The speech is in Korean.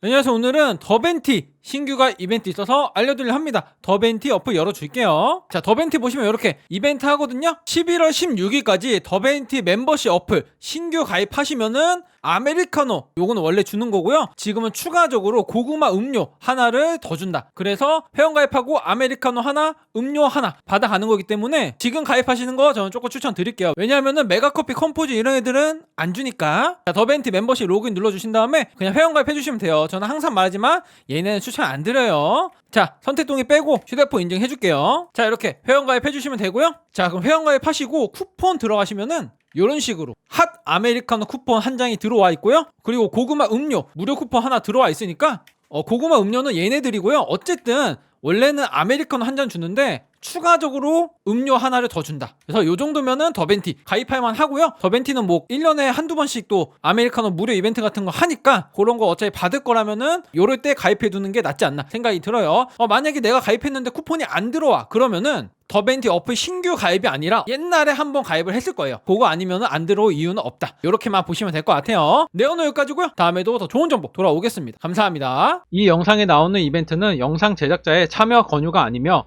안녕하세요. 오늘은 더벤티 신규가 이벤트 있어서 알려드리려 합니다. 더벤티 어플 열어줄게요. 자, 더벤티 보시면 이렇게 이벤트 하거든요. 11월 16일까지 더벤티 멤버십 어플 신규 가입하시면은 아메리카노 요거는 원래 주는 거고요. 지금은 추가적으로 고구마 음료 하나를 더 준다. 그래서 회원 가입하고 아메리카노 하나, 음료 하나 받아가는 거기 때문에 지금 가입하시는 거 저는 조금 추천드릴게요. 왜냐하면은 메가커피 컴포즈 이런 애들은 안 주니까. 자, 더벤티 멤버십 로그인 눌러주신 다음에 그냥 회원 가입해 주시면 돼요. 저는 항상 말하지만 얘네는 추천 안 드려요. 자, 선택 동의 빼고 휴대폰 인증해 줄게요. 자, 이렇게 회원 가입해 주시면 되고요. 자, 그럼 회원 가입하시고 쿠폰 들어가시면은 이런 식으로 핫 아메리카노 쿠폰 한 장이 들어와 있고요. 그리고 고구마 음료 무료 쿠폰 하나 들어와 있으니까 어, 고구마 음료는 얘네들이고요. 어쨌든 원래는 아메리카노 한 잔 주는데 추가적으로 음료 하나를 더 준다. 그래서 요 정도면은 더벤티 가입할 만 하고요. 더벤티는 뭐 1년에 한두 번씩 또 아메리카노 무료 이벤트 같은 거 하니까 그런 거 어차피 받을 거라면은 요럴 때 가입해 두는 게 낫지 않나 생각이 들어요. 어, 만약에 내가 가입했는데 쿠폰이 안 들어와. 그러면은 더벤티 어플 신규 가입이 아니라 옛날에 한번 가입을 했을 거예요. 그거 아니면 안 들어올 이유는 없다. 이렇게만 보시면 될 것 같아요. 네, 오늘 여기까지고요. 다음에도 더 좋은 정보 돌아오겠습니다. 감사합니다. 이 영상에 나오는 이벤트는 영상 제작자의 참여 권유가 아니며